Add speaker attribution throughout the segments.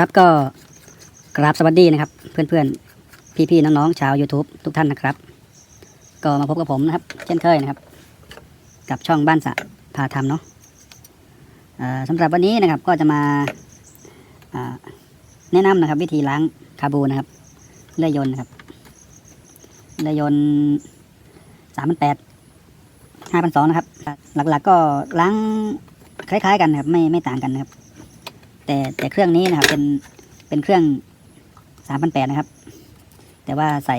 Speaker 1: ครับก็กราบสวัสดีนะครับ เพื่อนๆ พี่ๆ น้องๆ ชาว YouTube ทุกท่านนะครับ ก็มาพบกับผมนะครับ เช่นเคยนะครับ กับช่องบ้านสะพาทำเนาะสำหรับวันนี้นะครับก็จะมาแนะนำนะครับ วิธีล้างคาบูนะครับเลื่อยยนต์นะครับเลื่อยยนต์สามพันแปดห้าพันสองนะครับ หลักๆก็ล้างคล้าย ๆ กันนะครับ ไม่ไม่ต่างกันนะครับ แต่แต่เครื่องนี้นะครับเป็นเป็นเครื่องสามพันแปดนะครับ แต่ว่าใส่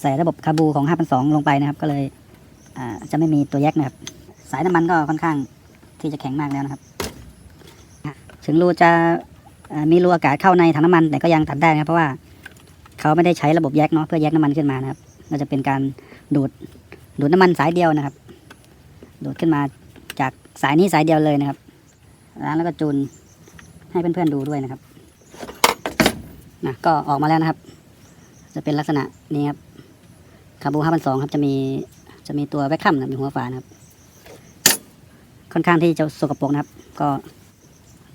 Speaker 1: ใส่ระบบคาบูของห้าพันสองลงไปนะครับ ก็เลยจะไม่มีตัวแยกนะครับ สายน้ำมันก็ค่อนข้างที่จะแข็งมากแล้วนะครับ ถึงรูจะมีรูอากาศเข้าในถังน้ำมันแต่ก็ยังตัดได้นะครับ เพราะว่าเขาไม่ได้ใช้ระบบแยกเนาะเพื่อแยกน้ำมันขึ้นมานะครับก็จะเป็นการดูดดูดน้ำมันสายเดียวนะครับ ดูดขึ้นมาจากสายนี้สายเดียวเลยนะครับล้างแล้วก็จูน ให้เพื่อนๆดูด้วยนะครับนะก็ออกมาแล้วนะครับ จะเป็นลักษณะนี้ครับคาบูห้าพันสองครับจะมีจะมีตัวแวคคัมอยู่หัวฝานะครับ ค่อนข้างที่จะสกปรกนะครับ ก็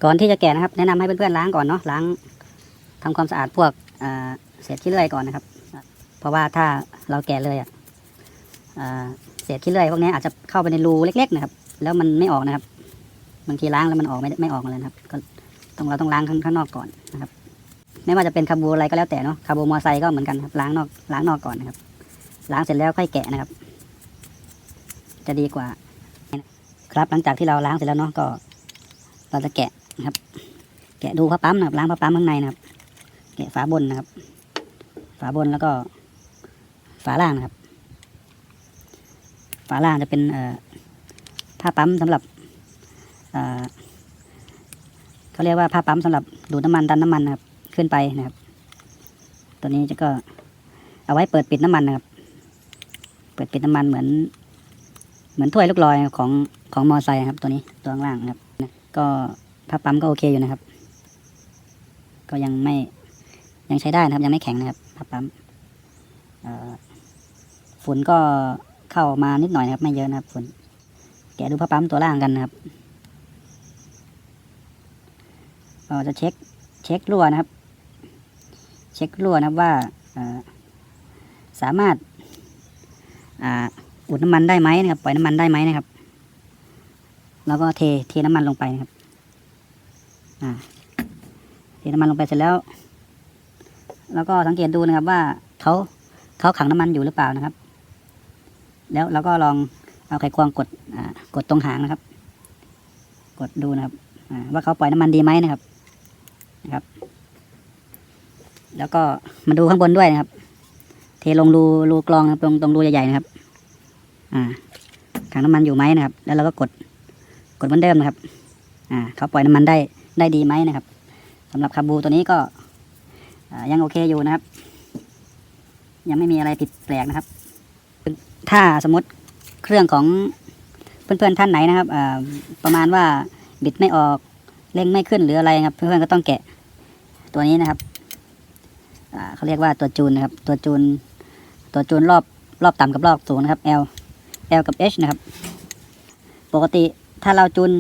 Speaker 1: ก่อนที่จะแกะนะครับ แนะนำให้เพื่อนๆล้างก่อนเนาะล้างทำความสะอาดพวกเศษขี้เลื่อยก่อนนะครับ เพราะว่าถ้าเราแกะเลยอะเศษขี้เลื่อยพวกนี้อาจจะเข้าไปในรูเล็ก ๆ นะครับ แล้วมันไม่ออกนะครับบางทีล้างแล้วมันออกไม่ไม่ออกมาเลยนะครับก็ ต้องเราต้องล้างข้างข้างนอกก่อนนะครับไม่ว่าจะเป็นคาบูอะไรก็แล้วแต่เนาะคาบูมอไซค์ก็เหมือนกันครับล้างนอกล้างนอกก่อนนะครับ ล้างเสร็จแล้วค่อยแกะนะครับ จะดีกว่า ครับหลังจากที่เราล้างเสร็จแล้วเนาะก็ เราจะแกะนะครับ แกะดูผ้าปั๊มนะครับล้างผ้าปั๊มข้างในนะครับ แกะฝาบนนะครับ ฝาบนแล้วก็ ฝาล่างนะครับ ฝาล่างจะเป็นผ้าปั๊มสำหรับ เขาเรียกว่าผ้าปั๊มสำหรับดูดน้ำมันดันน้ำมันนะครับ ขึ้นไปนะครับ ตัวนี้จะก็เอาไว้เปิดปิดน้ำมันนะครับ เปิดปิดน้ำมันเหมือน เหมือนถ้วยลูกลอยของของมอไซค์ครับ ตัวนี้ตัวข้างล่างนะครับนะก็ผ้าปั๊มก็โอเคอยู่นะครับ ก็ยังไม่ยังใช้ได้นะครับ ยังไม่แข็งนะครับผ้าปั๊มฝุ่นก็เข้ามานิดหน่อยนะครับ ไม่เยอะนะครับฝุ่นแกดูผ้าปั๊มตัวล่างกันนะครับ เราจะเช็คเช็ครั่วนะครับ เช็ครั่วนะครับว่าสามารถอ่าอุดน้ำมันได้ไหมนะครับ ปล่อยน้ำมันได้ไหมนะครับ แล้วก็เทเทน้ำมันลงไปนะครับอ่าเทน้ำมันลงไปเสร็จแล้ว แล้วก็สังเกตดูนะครับว่าเขาเขาขังน้ำมันอยู่หรือเปล่านะครับ แล้วเราก็ลองเอาไขควงกดอ่ากดตรงหางนะครับ กดดูนะครับว่าเขาปล่อยน้ำมันดีไหมนะครับ นะครับ แล้วก็มาดูข้างบนด้วยนะครับ เทลงรูรูกรองครับตรงตรงรูใหญ่ๆนะครับ อ่าถังน้ำมันอยู่ไหมนะครับ แล้วเราก็กดกดเหมือนเดิมนะครับ อ่า เขาปล่อยน้ำมันได้ได้ดีไหมนะครับสำหรับคาบูตัวนี้ก็ยังโอเคอยู่นะครับ ยังไม่มีอะไรผิดแปลกนะครับ ถ้าสมมติเครื่องของเพื่อนๆท่านไหนนะครับประมาณว่าบิดไม่ออก เร่งไม่ขึ้นหรืออะไรครับ เพื่อนๆก็ต้องแกะตัวนี้นะครับเขาเรียกว่าตัวจูนนะครับ ตัวจูน ตัวจูนรอบรอบต่ำกับรอบสูงนะครับ L L กับ H นะครับ ปกติถ้าเราจูน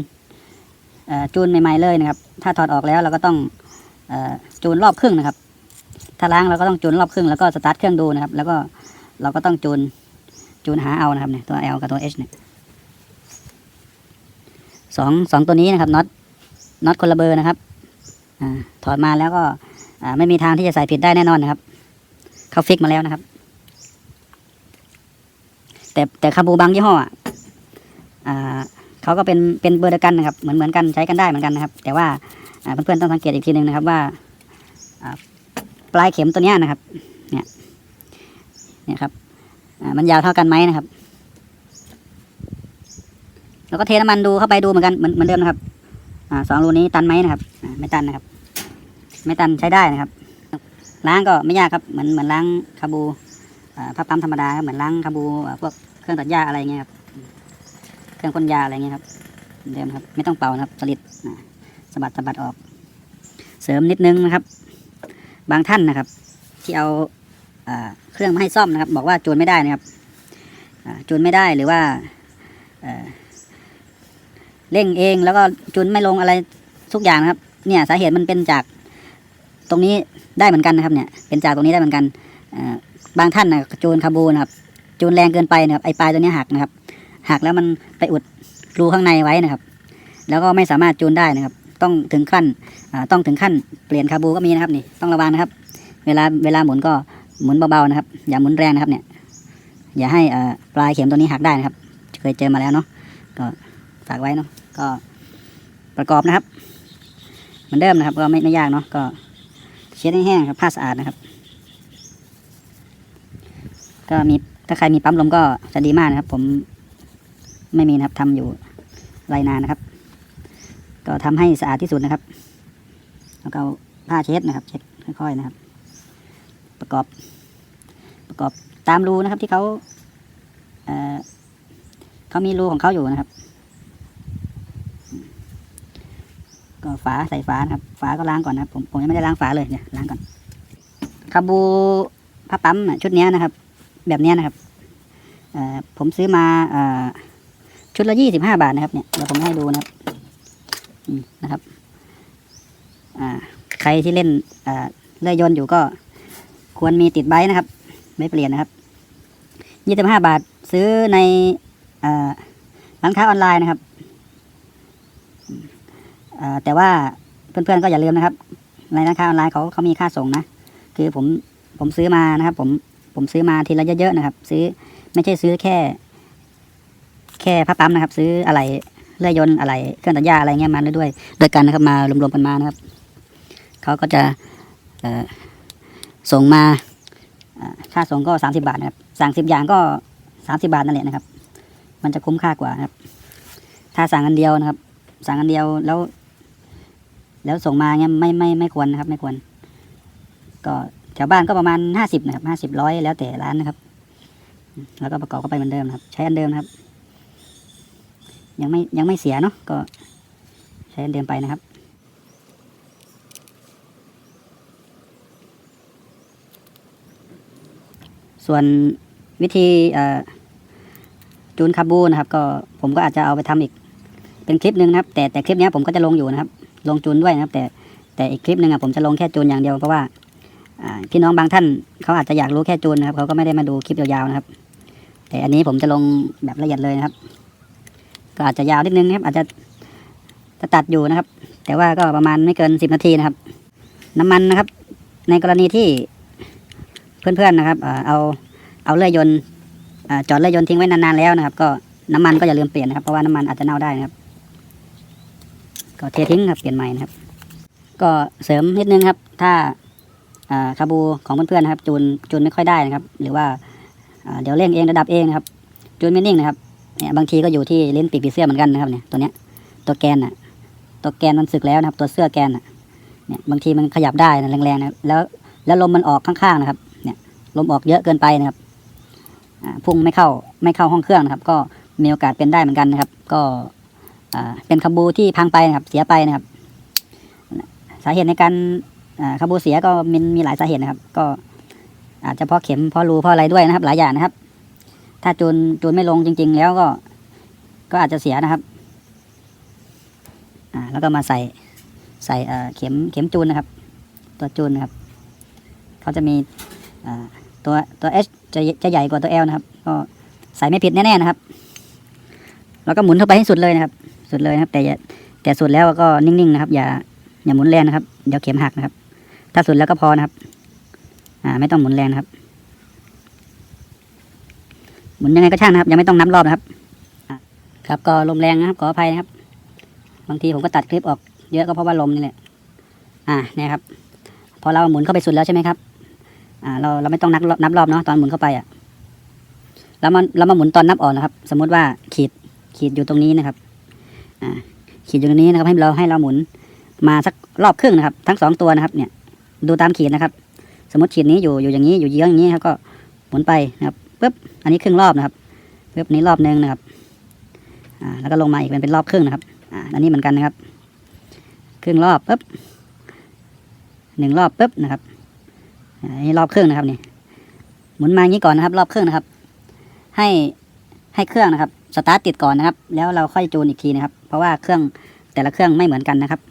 Speaker 1: จูนใหม่ๆเลยนะครับ ถ้าถอดออกแล้วเราก็ต้องอจูนรอบครึ่งนะครับ ถ้าล้างเราก็ต้องจูนรอบครึ่งแล้วก็สตาร์ทเครื่องดูนะครับ แล้วก็เราก็ต้องจูนจูนหาเอานะครับเนี่ยตัว L กับตัว H เนี่ยสองสองตัวนี้นะครับน็อต น็อตคนละเบอร์นะครับอถอดมาแล้วก็ไม่มีทางที่จะใส่ผิดได้แน่นอนนะครับ เขาฟิกมาแล้วนะครับ แต่แต่คาบูบางยี่ห้ออะอ่าเขาก็เป็นเป็นเบอร์เดียวกันนะครับ เหมือนเหมือนกันใช้กันได้เหมือนกันนะครับ แต่ว่าเพื่อนๆต้องสังเกตอีกทีหนึ่งนะครับว่าปลายเข็มตัวนี้นะครับ เนี่ยเนี่ยครับมันยาวเท่ากันไหมนะครับ แล้วก็เทน้ำมันดูเข้าไปดูเหมือนกันเหมือนเหมือนเดิมนะครับ อ่าสองรูนี้ตันไหมนะครับไม่ตันนะครับ ไม่ตันใช้ได้นะครับ ล้างก็ไม่ยากครับเหมือนเหมือนล้างคาบูอ่าผ้าปั๊มธรรมดาครับเหมือนล้างคาบูพวกเครื่องตัดหญ้าอะไรเงี้ยครับเครื่องพ่นยาอะไรเงี้ยครับเดิมครับ ไม่ต้องเป่านะครับสลิดสะบัดสะบัดออก เสริมนิดนึงนะครับ บางท่านนะครับ ที่เอาเครื่องมาให้ซ่อมนะครับ บอกว่าจูนไม่ได้นะครับจูนไม่ได้หรือว่า เอ่อเร่งเองแล้วก็จูนไม่ลงอะไรทุกอย่างนะครับ เนี่ยสาเหตุมันเป็นจากตรงนี้ได้เหมือนกันนะครับ เนี่ย เป็นจากตรงนี้ได้เหมือนกันบางท่านนะจูนคาบูนะครับ จูนแรงเกินไปนะครับไอปลายตัวนี้หักนะครับหักแล้วมันไปอุดรูข้างในไว้นะครับ แล้วก็ไม่สามารถจูนได้นะครับ ต้องถึงขั้นต้องถึงขั้นเปลี่ยนคาบูก็มีนะครับนี่ต้องระวังนะครับ เวลาเวลาหมุนก็หมุนเบาๆนะครับ อย่าหมุนแรงนะครับเนี่ย อย่าให้ปลายเข็มตัวนี้หักได้นะครับ เคยเจอมาแล้วเนาะก็ ฝากไว้เนาะก็ประกอบนะครับ เหมือนเดิมนะครับ ก็ไม่ไม่ยากเนาะก็เช็ดให้แห้งครับผ้าสะอาดนะครับ ก็มีถ้าใครมีปั๊มลมก็จะดีมากนะครับ ผมไม่มีนะครับทำอยู่ไรนานนะครับ ก็ทำให้สะอาดที่สุดนะครับแล้วก็ผ้าเช็ดนะครับ เช็ดค่อยๆนะครับ ประกอบ ประกอบตามรูนะครับที่เขาเอ่อเขามีรูของเขาอยู่นะครับ ก็ฝาใส่ฝานะครับ ฝาก็ล้างก่อนนะครับผมผมยังไม่ได้ล้างฝาเลยเนี่ยล้างก่อนคาบูผ้าปั๊มชุดนี้นะครับ แบบนี้นะครับผมซื้อมาอชุดละยี่สิบห้าบาทนะครับเนี่ยเดี๋ยวผมให้ดูนะครับนะครับใครที่เล่นเลื่อยยนต์อยู่ก็ควรมีติดไบค์นะครับ ไม่เปลี่ยนนะครับยี่สิบห้าบาทซื้อในร้านค้าออนไลน์นะครับ แต่ว่าเพื่อนๆก็อย่าลืมนะครับ ในร้านค้าออนไลน์เขาเขามีค่าส่งนะ คือผมผมซื้อมานะครับ ผมผมซื้อมาทีละเยอะๆนะครับ ซื้อไม่ใช่ซื้อแค่ แค่ผ้าปั๊มนะครับ ซื้ออะไรเลื่อยยนต์อะไรเครื่องตัดหญ้าอะไรเงี้ยมาด้วยด้วยกันนะครับมารวมๆกันมานะครับเขาก็จะส่งมาค่าส่งก็สามสิบาทนะครับสั่งสิบอย่างก็สามสิบาทนั่นแหละนะครับ มันจะคุ้มค่ากว่านะครับ ถ้าสั่งอันเดียวนะครับ สั่งอันเดียวแล้ว แล้วส่งมาเงี้ยไม่ไม่ไม่ควรนะครับ ไม่ควร ก็แถวบ้านก็ประมาณห้าสิบนะครับห้าสิบร้อยแล้วแต่ร้านนะครับ แล้วก็ประกอบเข้าไปเหมือนเดิมนะครับ ใช้อันเดิมนะครับ ยังไม่ยังไม่เสียเนาะก็ ใช้อันเดิมไปนะครับส่วนวิธีจูนคาบูนะครับ ก็ผมก็อาจจะเอาไปทำอีก เป็นคลิปหนึ่งนะครับ แต่แต่คลิปนี้ผมก็จะลงอยู่นะครับ ลงจูนด้วยนะครับ แต่แต่อีกคลิปหนึ่งอะผมจะลงแค่จูนอย่างเดียวเพราะว่าพี่น้องบางท่านเขาอาจจะอยากรู้แค่จูนนะครับเขาก็ไม่ได้มาดูคลิปยาวๆนะครับ แต่อันนี้ผมจะลงแบบละเอียดเลยนะครับ ก็อาจจะยาวนิดนึงนะครับ อาจจะจะตัดอยู่นะครับ แต่ว่าก็ประมาณไม่เกินสิบนาทีนะครับ น้ำมันนะครับ ในกรณีที่เพื่อนๆนะครับเอ่อเอาเอาเลื่อยยนต์จอดเลื่อยยนต์ทิ้งไว้นานๆแล้วนะครับ ก็น้ำมันก็อย่าลืมเปลี่ยนนะครับเพราะว่าน้ำมันอาจจะเน่าได้นะครับ ก็เททิ้งครับเปลี่ยนใหม่นะครับ ก็เสริมนิดนึงครับ ถ้าอ่าคาบูของเพื่อนๆนะครับจูนจูนไม่ค่อยได้นะครับ หรือว่าเดี๋ยวเร่งเองระดับเองนะครับจูนไม่นิ่งนะครับเนี่ยบางทีก็อยู่ที่ลิ้นปีกผีเสื้อเหมือนกันนะครับเนี่ยตัวเนี้ยตัวแกนน่ะตัวแกนมันสึกแล้วนะครับ ตัวเสื้อแกนน่ะเนี่ยบางทีมันขยับได้นะแรงๆนะแล้วแล้วลมมันออกข้างๆนะครับ เนี่ยลมออกเยอะเกินไปนะครับพุ่งไม่เข้าไม่เข้าห้องเครื่องนะครับ ก็มีโอกาสเป็นได้เหมือนกันนะครับ ก็ เป็นคาบูที่พังไปนะครับ เสียไปนะครับ สาเหตุในการคาบูเสียก็มีมีหลายสาเหตุนะครับ ก็อาจจะเพราะเข็มเพราะรูเพราะอะไรด้วยนะครับ หลายอย่างนะครับ ถ้าจูนจูนไม่ลงจริง ๆ แล้วก็ ก็อาจจะเสียนะครับแล้วก็มาใส่ใส่เข็มเข็มจูนนะครับ ตัวจูนนะครับเขาจะมีตัวตัว H จะจะใหญ่กว่าตัว L นะครับ ก็ใส่ไม่ผิดแน่ๆนะครับ แล้วก็หมุนเข้าไปให้สุดเลยนะครับ สุดเลยนะครับ แต่แต่สุดแล้วก็นิ่งๆนะครับ อย่าอย่าหมุนแรงนะครับเดี๋ยวเข็มหักนะครับ ถ้าสุดแล้วก็พอนะครับ อ่า ไม่ต้องหมุนแรงนะครับ หมุนยังไงก็ช่างนะครับ ยังไม่ต้องนับรอบนะครับครับก็ลมแรงนะครับ ขออภัยนะครับ บางทีผมก็ตัดคลิปออกเยอะก็เพราะว่าลมนี่แหละอ่าเนี่ยครับ พอเราหมุนเข้าไปสุดแล้วใช่ไหมครับ อ่า เราเราไม่ต้องนับรอบนับรอบเนาะตอนหมุนเข้าไปอะแล้วมันเรามาหมุนตอนนับออกนะครับ สมมุติว่าขีดขีดอยู่ตรงนี้นะครับ ขีดอยู่ตรงนี้นะครับให้เราให้เราหมุนมาสักรอบครึ่งนะครับ ทั้งสองตัวนะครับ เนี่ยดูตามขีดนะครับ สมมติขีดนี้อยู่อยู่อย่างนี้อยู่เยื้องอย่างนี้ครับก็หมุนไปนะครับปึ๊บอันนี้ครึ่งรอบนะครับปึ๊บนี้รอบหนึ่งนะครับอ่าแล้วก็ลงมาอีกเป็นเป็นรอบครึ่งนะครับอ่าอันนี้เหมือนกันนะครับ ครึ่งรอบปึ๊บหนึ่งรอบปึ๊บนะครับอันนี้รอบครึ่งนะครับนี่หมุนมาอย่างนี้ก่อนนะครับ รอบครึ่งนะครับ ให้ให้เครื่องนะครับสตาร์ทติดก่อนนะครับ แล้วเราค่อยจูนอีกทีนะครับ เพราะว่าเครื่องแต่ละเครื่องไม่เหมือนกันนะครับ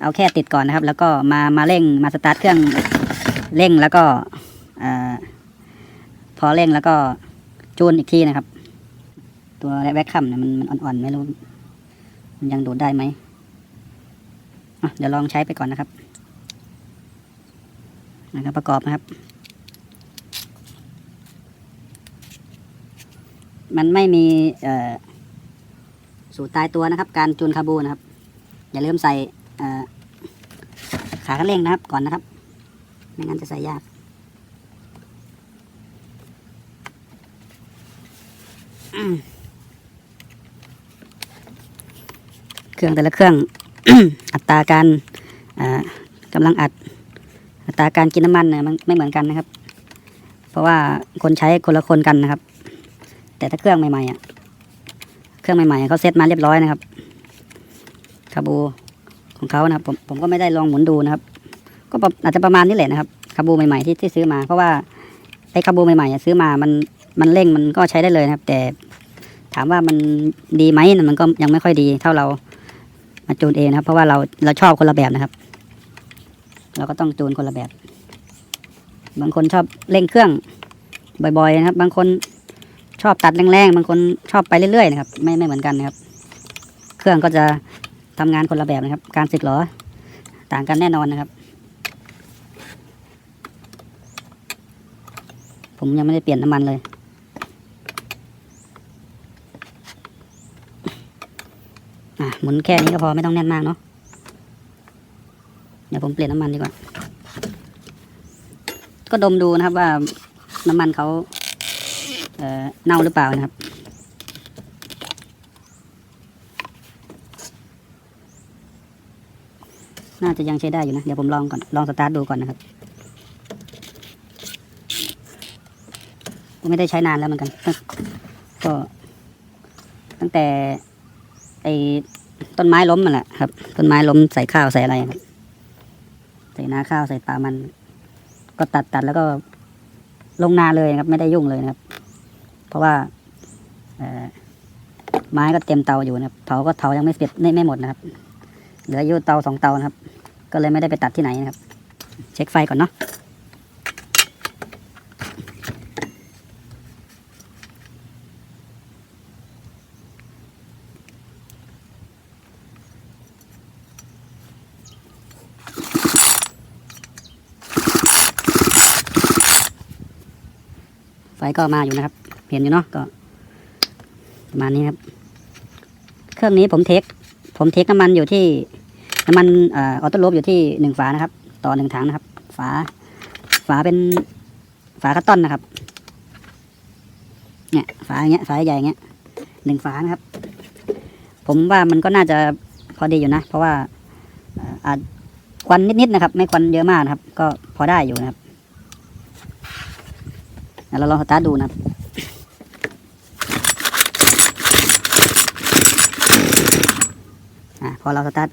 Speaker 1: เอาแค่ติดก่อนนะครับ แล้วก็มามาเร่งมาสตาร์ทเครื่องเร่งแล้วก็อพอเร่งแล้วก็จูนอีกทีนะครับ ตัวแว็กคัมเนี่ยมันมันอ่อนๆไม่รู้ มันยังดูดได้ไหมเดี๋ยวลองใช้ไปก่อนนะครับนะครับประกอบนะครับ มันไม่มีเอ่อ สูตรตายตัวนะครับ การจูนคาบูนะครับ อย่าลืมใส่ขาคันเร่งนะครับก่อนนะครับ ไม่งั้นจะใส่ยาก เครื่องแต่ละเครื่องอัตราการกำลังอัด อัตราการกินน้ำมันเนี่ยมันไม่เหมือนกันนะครับ เพราะว่าคนใช้คนละคนกันนะครับ แต่ถ้าเครื่องใหม่ๆอะ รื่องใหม่ๆเขาเซตมาเรียบร้อยนะครับคาบูของเขานะครับผมผมก็ไม่ได้ลองหมุนดูนะครับ ก็อาจจะประมาณนี้แหละนะครับคาบูใหม่ๆที่ที่ซื้อมา เพราะว่าไอ้คาบูใหม่ๆซื้อมามันมันเร่งมันก็ใช้ได้เลยนะครับ แต่ถามว่ามันดีไหมมันก็ยังไม่ค่อยดีเท่าเรามาจูนเองนะครับ เพราะว่าเราเราชอบคนละแบบนะครับ เราก็ต้องจูนคนละแบบ บางคนชอบเร่งเครื่องบ่อยๆนะครับ บางคน ชอบตัดแรงๆบางคนชอบไปเรื่อยๆนะครับ ไม่ไม่เหมือนกันนะครับ เครื่องก็จะทำงานคนละแบบนะครับ การสึกหรอต่างกันแน่นอนนะครับ ผมยังไม่ได้เปลี่ยนน้ำมันเลยอะหมุนแค่นี้ก็พอไม่ต้องแน่นมากเนาะเดี๋ยวผมเปลี่ยนน้ำมันดีกว่า ก็ดมดูนะครับว่าน้ำมันเขา เน่าหรือเปล่านะครับ น่าจะยังใช้ได้อยู่นะ เดี๋ยวผมลองก่อน ลองสตาร์ทดูก่อนนะครับไม่ได้ใช้นานแล้วเหมือนกัน ก็ตั้งแต่ไอ้ต้นไม้ล้มมันแหละครับ ต้นไม้ล้มใส่ข้าวใส่อะไรครับใส่นาข้าวใส่ปลามัน ก็ตัดตัดแล้วก็ลงนาเลยครับ ไม่ได้ยุ่งเลยครับ เพราะว่าไม้ก็เต็มเตาอยู่นะครับเผาก็เผายังไม่เสร็จไม่ไม่หมดนะครับ เหลืออยู่เตาสองเตานะครับ ก็เลยไม่ได้ไปตัดที่ไหนนะครับ เช็คไฟก่อนเนาะไฟก็มาอยู่นะครับ เห็นอยู่เนาะก็ประมาณนี้ครับ เครื่องนี้ผมเทค ผมเทคน้ำมันอยู่ที่น้ำมันออโต้ลูปอยู่ที่หนึ่งฝานะครับ ต่อหนึ่งถังนะครับ ฝา ฝาเป็นฝาคัตตอนนะครับ เนี่ยฝาอย่างเงี้ยฝาใหญ่อย่างเงี้ยหนึ่งฝานะครับ ผมว่ามันก็น่าจะพอดีอยู่นะ เพราะว่าอาจควันนิดๆนะครับ ไม่ควันเยอะมากนะครับ ก็พอได้อยู่นะครับเดี๋ยวเราลองสตาร์ทดูนะครับ อะพอเราสตาร์ท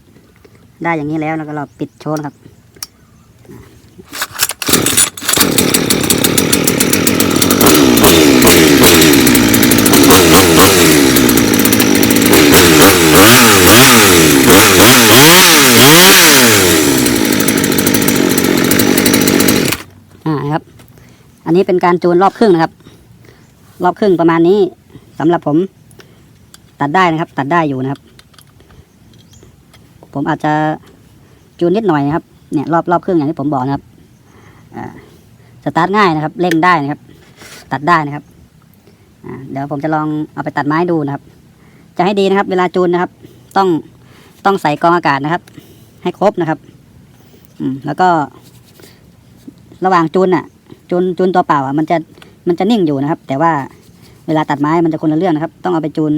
Speaker 1: ได้อย่างนี้แล้วแล้วก็เราปิดโชว์นครับอ่าครับ อันนี้เป็นการจูนรอบครึ่งนะครับ รอบครึ่งประมาณนี้สำหรับผม ตัดได้นะครับ ตัดได้อยู่นะครับ ผมอาจจะจูนนิดหน่อยนะครับเนี่ยรอบรอบครึ่งอย่างที่ผมบอกนะครับอสตาร์ทง่ายนะครับเร่งได้นะครับ ตัดได้นะครับเดี๋ยวผมจะลองเอาไปตัดไม้ดูนะครับ จะให้ดีนะครับ เวลาจูนนะครับ ต้องต้องใส่กองอากาศนะครับ ให้ครบนะครับอืแล้วก็ระหว่างจูนอะจูนจูนตัวเปล่าอะมันจะมันจะนิ่งอยู่นะครับ แต่ว่าเวลาตัดไม้มันจะคนละเรื่องนะครับ ต้องเอาไปจูน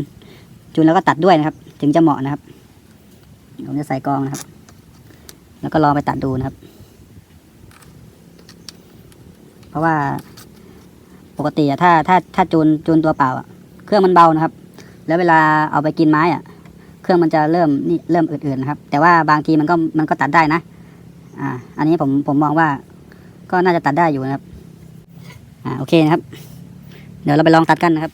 Speaker 1: จูนแล้วก็ตัดด้วยนะครับ ถึงจะเหมาะนะครับ ผมจะใส่กองนะครับ แล้วก็ลองไปตัดดูนะครับ เพราะว่าปกติอะถ้าถ้าถ้าจูนจูนตัวเปล่าอะเครื่องมันเบานะครับ แล้วเวลาเอาไปกินไม้อะเครื่องมันจะเริ่มนี่เริ่มอืดๆนะครับ แต่ว่าบางทีมันก็มันก็ตัดได้นะ อ่า อันนี้ผมผมมองว่าก็น่าจะตัดได้อยู่นะครับ อ่าโอเคนะครับ เดี๋ยวเราไปลองตัดกันนะครับ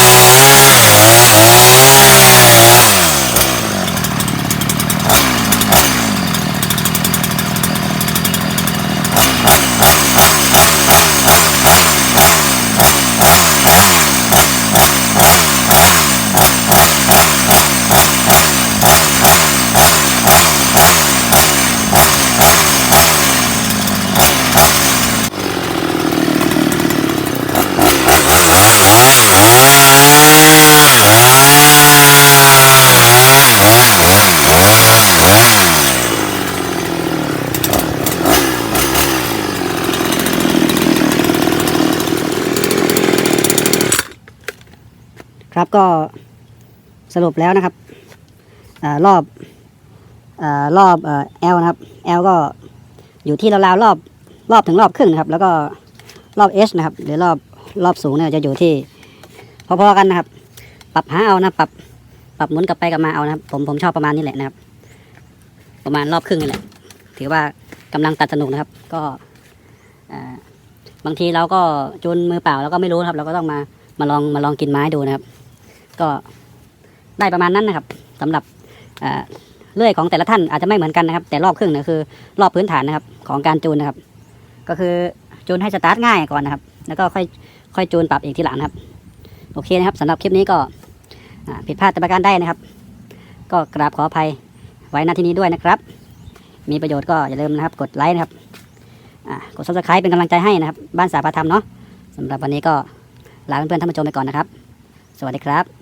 Speaker 1: ครับก็สรุปแล้วนะครับอรอบอรอบเอ่อ L นะครับ L ก็อยู่ที่ราวๆรอบรอบถึงรอบครึ่งนะครับ แล้วก็รอบ H นะครับ หรือรอบรอบสูงเนี่ยจะอยู่ที่พอๆกันนะครับ ปรับหาเอานะปรับปรับหมุนกลับไปกลับมาเอานะครับผมผมชอบประมาณนี้แหละนะครับ ประมาณรอบครึ่งนี่แหละถือว่ากำลังตัดสนุกนะครับ ก็บางทีเราก็จูนมือเปล่าเราก็ไม่รู้ครับ เราก็ต้องมามาลองมาลองกินไม้ดูนะครับ ก็ได้ประมาณนั้นนะครับสำหรับเลื่อยของแต่ละท่านอาจจะไม่เหมือนกันนะครับ แต่รอบครึ่งเนี่ยคือ รอบพื้นฐานนะครับ ของการจูนนะครับ ก็คือจูนให้สตาร์ทง่ายก่อนนะครับ แล้วก็ค่อยค่อยจูนปรับอีกทีหลังนะครับ โอเคนะครับสำหรับคลิปนี้ก็ผิดพลาดแต่ประการใดนะครับ ก็กราบขออภัยไว้ณที่นี้ด้วยนะครับ มีประโยชน์ก็อย่าลืมนะครับ กดไลค์นะครับกด subscribe เป็นกำลังใจให้นะครับ บ้านสาพาธรรมเนาะสำหรับวันนี้ก็ลาเพื่อนๆท่านผู้ชมไปก่อนนะครับ สวัสดีครับ